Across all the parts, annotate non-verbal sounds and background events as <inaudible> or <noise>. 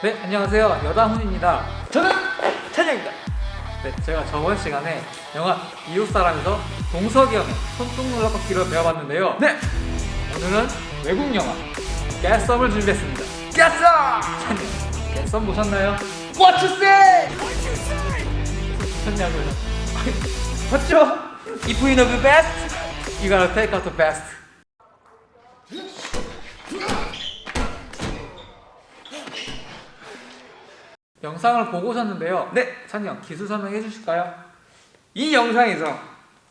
네, 안녕하세요. 여다훈입니다. 저는 찬영입니다. 네, 제가 저번 시간에 영화 이웃사람에서 동석이 형의 손톱 눌러 꺾기를 배워봤는데요. 네. 오늘은 외국 영화 갓썸을 준비했습니다. 깼어! 찬영, 갓썸 보셨나요? What you say? 보셨냐고요? 봤죠? If you know the best. You gotta take out the best. 영상을 보고 오셨는데요. 네. 찬영, 기술 설명해 주실까요? 이 영상에서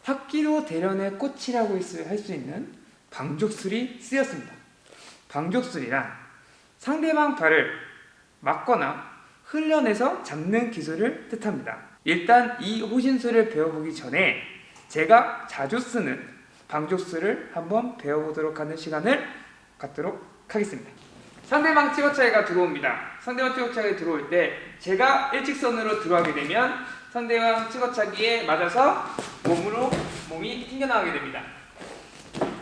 학기로 대련의 꽃이라고 할 수 있는 방족술이 쓰였습니다. 방족술이란 상대방 발을 막거나 흘려내서 잡는 기술을 뜻합니다. 일단 이 호신술을 배워보기 전에 제가 자주 쓰는 방족술을 한번 배워보도록 하는 시간을 갖도록 하겠습니다. 상대방 치거차이가 들어옵니다. 상대방 치거차이가 들어올 때 제가 일직선으로 들어가게 되면 상대방 치거차기에 맞아서 몸으로 몸이 튕겨나가게 됩니다.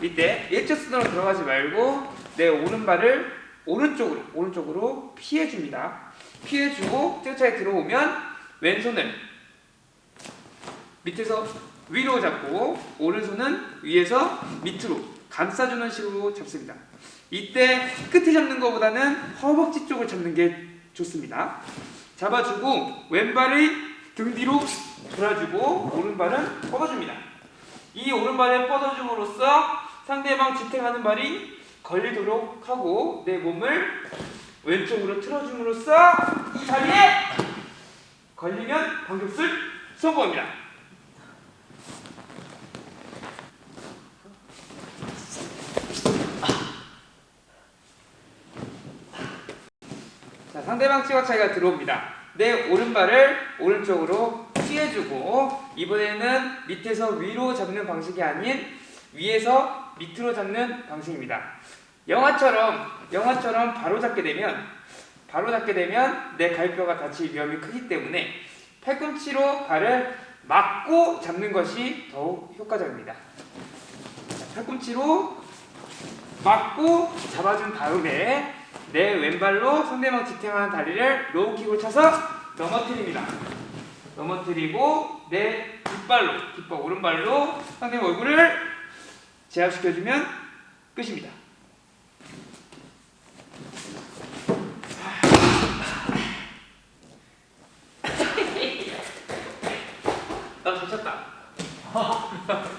이때 일직선으로 들어가지 말고 내 오른발을 오른쪽으로 오른쪽으로 피해 줍니다. 피해 주고 치거차에 들어오면 왼손을 밑에서 위로 잡고 오른손은 위에서 밑으로 감싸주는 식으로 잡습니다. 이때 끝에 잡는 것보다는 허벅지 쪽을 잡는 게 좋습니다. 잡아주고 왼발을 등 뒤로 돌아주고 오른발은 뻗어줍니다. 이 오른발을 뻗어줌으로써 상대방 지탱하는 발이 걸리도록 하고 내 몸을 왼쪽으로 틀어줌으로써 이 자리에 걸리면 방격술 성공합니다. 상대방 치과 차이가 들어옵니다. 내 오른발을 오른쪽으로 피해주고 이번에는 밑에서 위로 잡는 방식이 아닌 위에서 밑으로 잡는 방식입니다. 영화처럼 영화처럼 바로 잡게 되면 바로 잡게 되면 내 갈뼈가 다칠 위험이 크기 때문에 팔꿈치로 발을 막고 잡는 것이 더욱 효과적입니다. 자, 팔꿈치로 막고 잡아준 다음에 내 왼발로 상대방 지탱하는 다리를 로우킥을 쳐서 넘어뜨립니다. 넘어뜨리고 내 뒷발로, 뒷발 오른발로 상대방 얼굴을 제압시켜주면 끝입니다. 아, 나 다쳤다. <laughs>